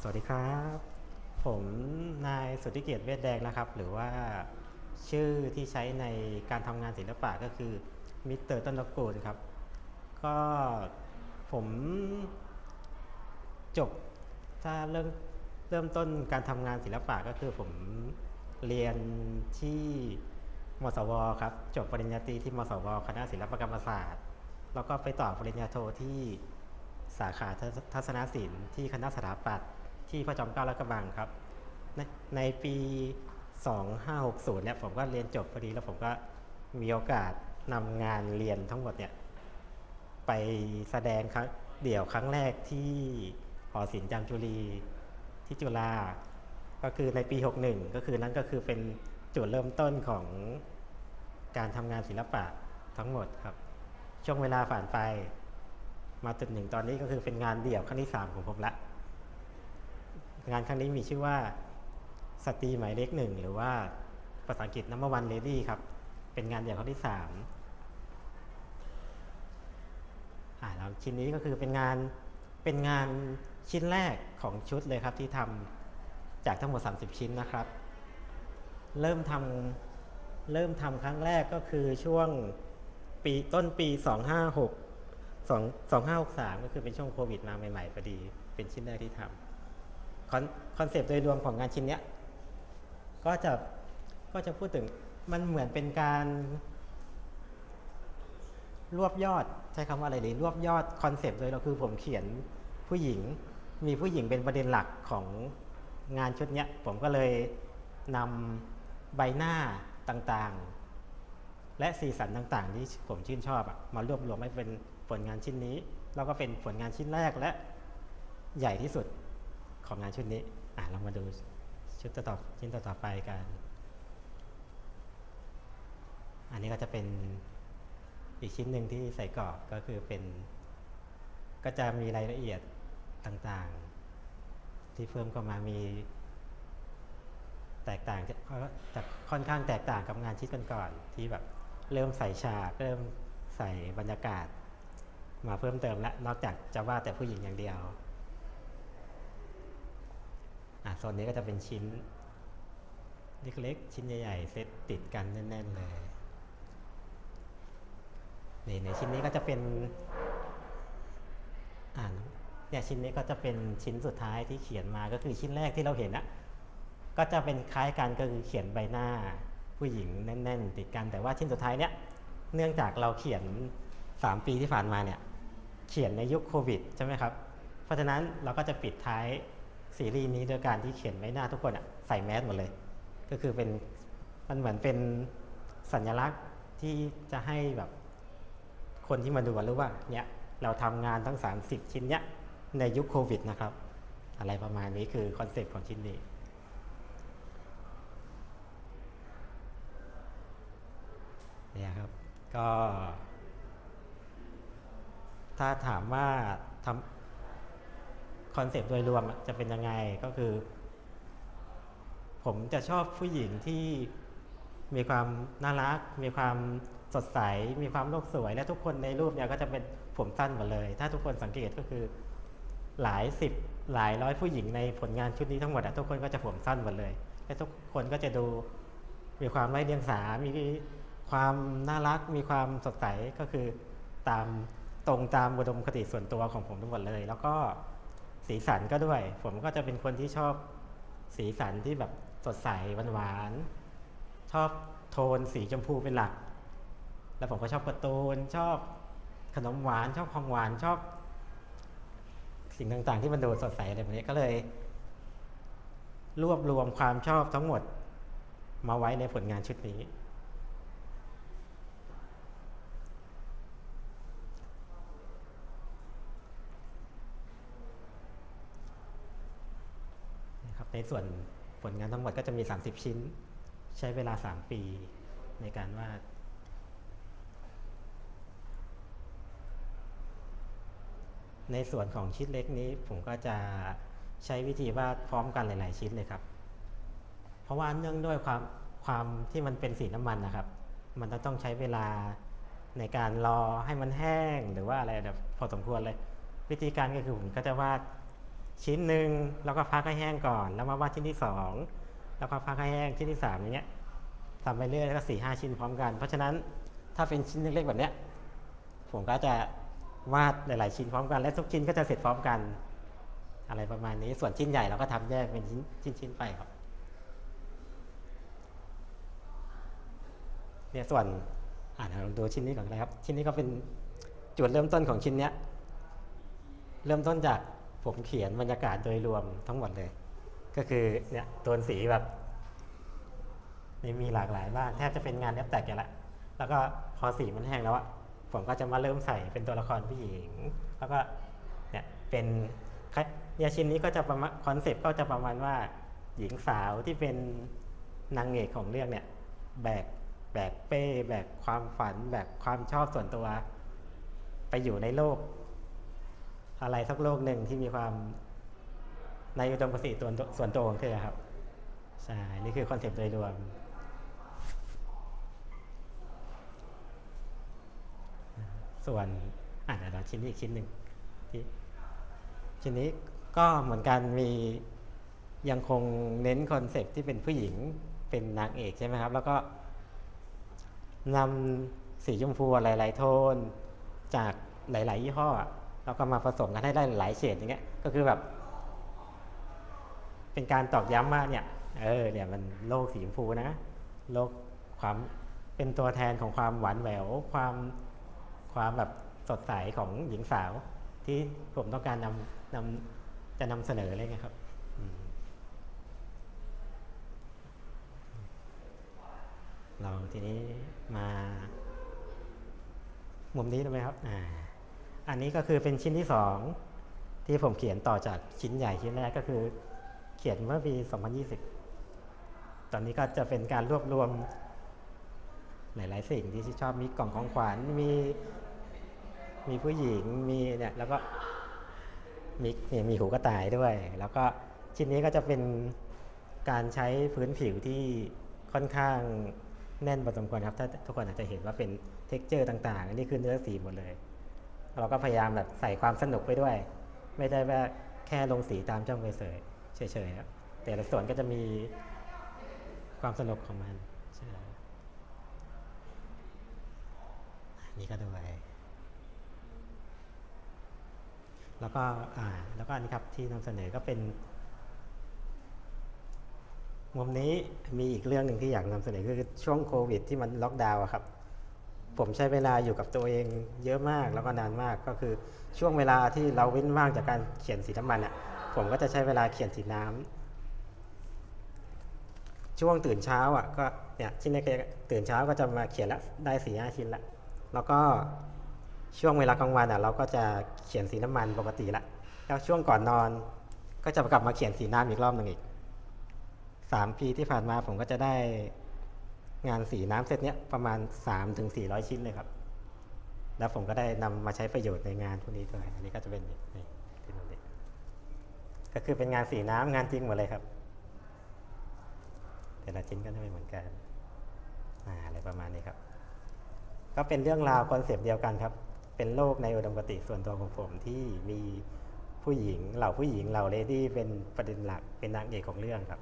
สวัสดีครับ ผมนายสุทธิเกียรติเวทแดงนะครับ หรือว่าชื่อที่ใช้ในการทำงานศิลปะก็คือมิสเตอร์ต้นตะกูลครับ ก็ผมจบถ้าเริ่มเริ่มต้นการทำงานศิลปะก็คือผมเรียนที่มสวครับ จบปริญญาตรีที่มสว คณะศิลปกรรมศาสตร์ แล้วก็ไปต่อปริญญาโทที่ สาขาทัศนศิลป์ที่คณะสถาปัตย์ที่พระจอมเกล้าและกระบังครับ ในในปี 2560เนี่ยผมก็เรียนจบพอดีแล้วผมก็มีโอกาสนำงานเรียนทั้งหมดเนี่ยไปแสดงครั้งเดี่ยวครั้งแรกที่หอศิลป์จามจุรีที่จุฬาก็คือในปี 61 ก็คือนั่นก็คือเป็นจุดเริ่มต้นของการทำงานศิลปะทั้งหมดครับ ช่วงเวลาผ่านไป มาจนถึงตอนนี้ก็คือเป็นงานเดี่ยวครั้งที่3ของผมละ งานครั้งนี้มีชื่อว่าสตรีหมายเลขหนึ่งหรือว่าภาษาอังกฤษ number one lady ครับ เป็นงานเดี่ยวครั้งที่สามอ่าแล้วชิ้นนี้ก็คือเป็นงานเป็นงานชิ้นแรกของชุดเลยครับที่ทำจากทั้งหมด 30 ชิ้นนะครับ เริ่มทำเริ่มทำครั้งแรกก็คือช่วงปีต้นปี 256 2 2563ก็คือเป็นช่วงโควิดมาใหม่ๆพอดี เป็นชิ้นแรกที่ทำคอนคอนเซปต์โดยรวมของงานชิ้นเนี้ยก็จะก็จะพูดถึงมันเหมือนเป็นการ รวบยอดใช้คำว่าอะไรดีรวบยอดคอนเซปต์โดยเราคือผมเขียนผู้หญิงมีผู้หญิงเป็นประเด็นหลักของงานชุดเนี้ยผมก็เลยนำใบหน้าต่างๆ และสีสันต่างๆ ที่ผมชื่นชอบอะมารวบรวมให้เป็นผลงานชิ้นนี้ แล้วก็เป็นผลงานชิ้นแรกและใหญ่ที่สุดของงานชุดนี้อะเรามาดูชุดต่อชิ้นต่อๆไปกัน อันนี้ก็จะเป็นอีกชิ้นหนึ่งที่ใส่กรอบก็คือเป็น ก็จะมีรายละเอียดต่างๆ ที่เพิ่มเข้ามามี แตกต่างจะค่อนข้างแตกต่างกับงานชิ้นก่อนๆที่แบบ เริ่มใส่ฉากเริ่มใส่บรรยากาศ มาเพิ่มเติมและนอกจากจะว่าแต่ผู้หญิงอย่างเดียวอะโซนนี้ก็จะเป็นชิ้นเล็กๆชิ้นใหญ่ๆเซตติดกันแน่น ๆ เลยนี่ในชิ้นนี้ก็จะเป็นอ่านเนี่ยชิ้นนี้ก็จะเป็นชิ้นสุดท้ายที่เขียนมาก็คือชิ้นแรกที่เราเห็นอะก็จะเป็นคล้ายกันก็คือเขียนใบหน้า ผู้หญิงแน่น ๆ ติดกันแต่ว่าชิ้นสุดท้ายเนี่ยเนื่องจากเราเขียน 3 ปีที่ผ่านมาเนี่ยเขียนในยุคโควิดใช่ไหมครับ เพราะฉะนั้นเราก็จะปิดท้ายซีรีส์นี้โดยการที่เขียนไว้หน้าทุกคนอะใส่แมสหมดเลย ก็คือเป็นมันเหมือนเป็นสัญลักษณ์ที่จะให้แบบคนที่มาดูรู้ว่าเนี่ยเราทำงานทั้ง 30 ชิ้นเนี้ยในยุคโควิดนะครับ อะไรประมาณนี้คือคอนเซปต์ของชิ้นนี้ เนี่ยครับ ก็ ถ้าถามว่าทำคอนเซปต์โดยรวมจะเป็นยังไงก็คือ ผมจะชอบผู้หญิงที่มีความน่ารัก มีความสดใส มีความโลกสวย และทุกคนในรูปเนี่ยก็จะเป็นผมสั้นหมดเลย ถ้าทุกคนสังเกตก็คือหลายสิบหลายร้อยผู้หญิงในผลงานชุดนี้ทั้งหมดอะทุกคนก็จะผมสั้นหมดเลย และทุกคนก็จะดูมีความไร้เดียงสา มี ความน่ารักมีความสดใสก็คือตามตรงตามอุดมคติส่วนตัวของผมทั้งหมดเลย แล้วก็สีสันก็ด้วย ผมก็จะเป็นคนที่ชอบสีสันที่แบบสดใสหวานๆชอบโทนสีชมพูเป็นหลัก แล้วผมก็ชอบการ์ตูนชอบขนมหวานชอบของหวานชอบ สิ่งต่างๆ ที่มันดูสดใสอะไรแบบนี้ก็เลย รวบรวมความชอบทั้งหมดมาไว้ในผลงานชุดนี้ ครับในส่วนผลงานทั้งหมดก็จะมี 30 ชิ้น ใช้เวลา 3 ปีในการวาดในส่วนของชิ้นเล็กนี้ผมก็จะใช้วิธีวาดพร้อมกันหลาย ๆ ชิ้นเลยครับ เพราะว่าเนื่องด้วยความความที่มันเป็นสีน้ำมันนะครับ มันจะต้องใช้เวลาในการรอให้มันแห้งหรือว่าอะไรแบบพอสมควรเลย วิธีการก็คือผมก็จะวาด ชิ้นหนึ่งแล้วก็พักให้แห้งก่อน แล้วมาวาดชิ้นที่สองแล้วก็พักให้แห้งชิ้นที่สามอย่างเงี้ยทำไปเรื่อยแล้วก็สี่ห้าชิ้นพร้อมกัน เพราะฉะนั้นถ้าเป็นชิ้นเล็กๆแบบเนี้ยผมก็จะวาดหลายๆชิ้นพร้อมกัน และทุกชิ้นก็จะเสร็จพร้อมกัน อะไรประมาณนี้ ส่วนชิ้นใหญ่เราก็ทำแยกเป็นชิ้นชิ้นๆไปครับเนี่ยส่วนอ่านเราดูชิ้นนี้ก่อนนะครับ ชิ้นนี้ก็เป็นจุดเริ่มต้นของชิ้นเนี้ย เริ่มต้นจาก ผมเขียนบรรยากาศโดยรวมทั้งหมดเลย ก็คือเนี่ยโทนสีแบบนี่มีหลากหลายมากแทบจะเป็นงานแอปแตกอย่างละ แล้วก็พอสีมันแห้งแล้วอะผมก็จะมาเริ่มใส่เป็นตัวละครผู้หญิง แล้วก็เนี่ยเป็นเนี่ยชิ้นนี้ก็จะประมาณคอนเซปต์ก็จะประมาณว่าหญิงสาวที่เป็นนางเอกของเรื่องเนี่ยแบกแบกเป้ แบกความฝัน แบกความชอบส่วนตัว ไปอยู่ในโลก อะไรสักโลกหนึ่งที่มีความในอุดมคติตัวส่วนตัวของเธอครับ ใช่ นี่คือคอนเซปต์โดยรวม ส่วนอ่านเราชิ้นนี้อีกชิ้นหนึ่งที่ชิ้นนี้ก็เหมือนกันมียังคงเน้นคอนเซปต์ที่เป็นผู้หญิงเป็นนางเอกใช่ไหมครับ แล้วก็นำสีชมพูหลาย ๆ โทนจากหลาย ๆ ยี่ห้อ แล้วก็มาผสมกันให้ได้หลายเฉดอย่างเงี้ยก็คือแบบ เป็นการตอกย้ำว่าเนี่ยเออเนี่ยมันโลกสีชมพูนะ โลกความเป็นตัวแทนของความหวานแหววความความแบบสดใสของหญิงสาว ที่ผมต้องการนำนำจะนำเสนออะไรเงี้ยครับเราทีนี้มา มุมนี้ได้ไหมครับ อ่า อันนี้ก็คือเป็นชิ้นที่สองที่ผมเขียนต่อจากชิ้นใหญ่ชิ้นแรกก็คือ เขียนเมื่อปี 2020 ตอนนี้ก็จะเป็นการรวบรวมหลาย ๆ สิ่งที่ชอบมีกล่องของขวัญมีมีผู้หญิงมีเนี่ยแล้วก็มีเนี่ยมีหูกระต่ายด้วย แล้วก็ชิ้นนี้ก็จะเป็นการใช้พื้นผิวที่ค่อนข้างแน่นพอสมควรครับ ถ้าทุกคนอาจจะเห็นว่าเป็นเท็กเจอร์ต่าง ๆ อันนี้คือเนื้อสีหมดเลย เราก็พยายามแบบใส่ความสนุกไปด้วย ไม่ได้ว่าแค่ลงสีตามจ้องเฉยเฉยๆครับแต่ละส่วนก็จะมีความสนุกของมันใช่นนี่ก็ด้วยแล้วก็อ่าแล้วก็อันนี้ครับที่นำเสนอก็เป็นมุมนี้มีอีกเรื่องหนึ่งที่อยากนำเสนอคือช่วงโควิด ที่มันล็อกดาวน์ครับ ผมใช้เวลาอยู่กับตัวเองเยอะมากแล้วก็นานมากก็คือช่วงเวลาที่เราเว้นว่างจากการเขียนสีน้ำมันอะผมก็จะใช้เวลาเขียนสีน้ำช่วงตื่นเช้าอะก็เนี่ยชิ้นนี้ตื่นเช้าก็จะมาเขียนละได้สีห้าชิ้นละแล้วก็ช่วงเวลากลางวันอะเราก็จะเขียนสีน้ำมันปกติละแล้วช่วงก่อนนอนก็จะกลับมาเขียนสีน้ำอีกรอบหนึ่งอีกสามปีที่ผ่านมาผมก็จะได้ งานสีน้ำเซตเนี้ยประมาณ3ถึง400 ชิ้นเลยครับ แล้วผมก็ได้นำมาใช้ประโยชน์ในงานพวกนี้ด้วยอันนี้ก็จะเป็นนี่นี่ที่ตรงนี้ก็คือเป็นงานสีน้ำงานจริงหมดเลยครับ แต่ละชิ้นก็ไม่เหมือนกันอ่าอะไรประมาณนี้ครับ ก็เป็นเรื่องราวคอนเซปต์เดียวกันครับ เป็นโลกในอุดมคติส่วนตัวของผมที่มีผู้หญิงเหล่าผู้หญิงเหล่าเลดี้เป็นประเด็นหลักเป็นนางเอกของเรื่องครับ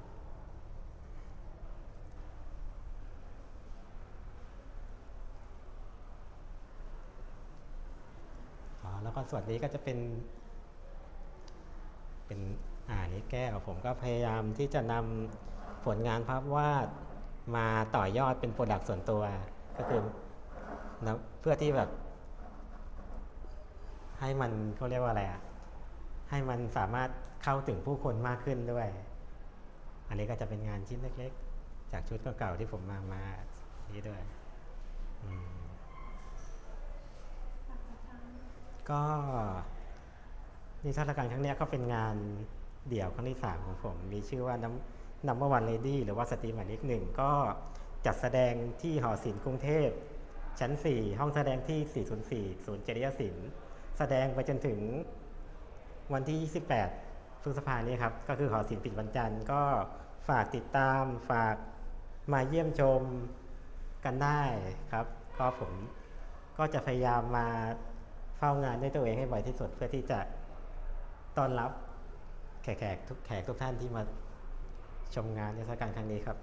อ๋อแล้วก็ ส่วนนี้ก็จะเป็น เป็นอ่านี้แก้วผมก็พยายามที่จะนำผลงานภาพวาดมาต่อยอดเป็นโปรดักต์ส่วนตัว ก็คือนะเพื่อที่แบบ ให้มันเขาเรียกว่าอะไรอะให้มันสามารถเข้าถึงผู้คนมากขึ้นด้วย อันนี้ก็จะเป็นงานชิ้นเล็ก ๆ จากชุดเก่าๆที่ผมมามานี้ด้วย อืม ก็นิทรรศการครั้งนี้ก็เป็นงานเดี่ยวครั้งที่สามของผม มีชื่อว่าน้ำนัมเบอร์วันเลดี้หรือว่าสตรีหมายเลขหนึ่งก็จัดแสดงที่หอศิลป์กรุงเทพ ชั้น 4 ห้องแสดงที่ 404 ศูนย์จริยศิลป์ แสดงไปจนถึงวันที่ 28พฤษภานี้ครับ ก็คือหอศิลป์ปิดวันจันทร์ก็ฝากติดตามฝากมาเยี่ยมชมกันได้ครับ ก็ผมก็จะพยายามมา เฝ้างานด้วยตัวเองให้บ่อยที่สุด เพื่อที่จะต้อนรับแขกๆทุกแขกทุกท่านที่มาชมงานเทศกาลครั้งนี้ครับ